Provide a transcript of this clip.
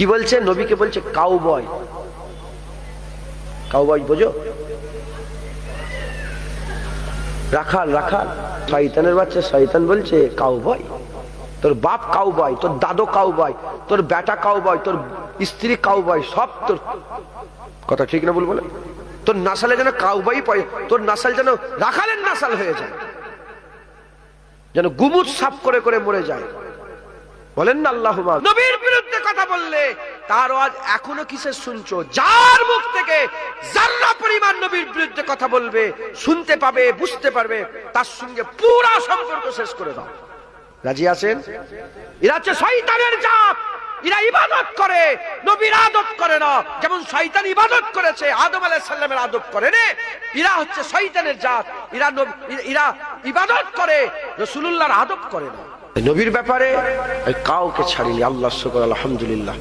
কি বলছে? নবীকে বলছে কাউ বয় কাউ বয় বোঝো? রাখাল রাখাল, শয়তানের বাচ্চা শয়তান বলছে কাউ বয় তোর বাপ কাউ বয় তোর দাদু কাউ বয় তোর বেটা কাউ বয় তোর স্ত্রী কাউ বয় সব তোর কথা ঠিক না বলব না তোর নাসালে যেন কাউ বয় পায় তোর নাসাল যেন রাখালের নাসাল হয়ে যায়। যেন গুমুট সাফ করে করে মরে যায়। বলেন না আল্লাহ নবীর বললে তার আজ এখনও কিসের শুনছো? যার মুখ থেকে যার্রা পরিমাণ নবীর বিরুদ্ধে কথা বলবে, শুনতে পাবে, বুঝতে পারবে, তার সঙ্গে পুরা সম্পর্ক শেষ করে দাও। রাজি আছেন? এরা হচ্ছে শয়তানের জাত। এরা ইবাদত করে, নবীর আদব করে না। যেমন শয়তান ইবাদত করেছে, আদম আলাইহিস সালামের আদব করে রে এরা হচ্ছে শয়তানের জাত। এরা এরা ইবাদত করে, রাসূলুল্লাহর আদব করে না। নবীর ব্যাপারে কাউকে ছাড়িনি। আল্লাহ শুকর আলহামদুলিল্লাহ।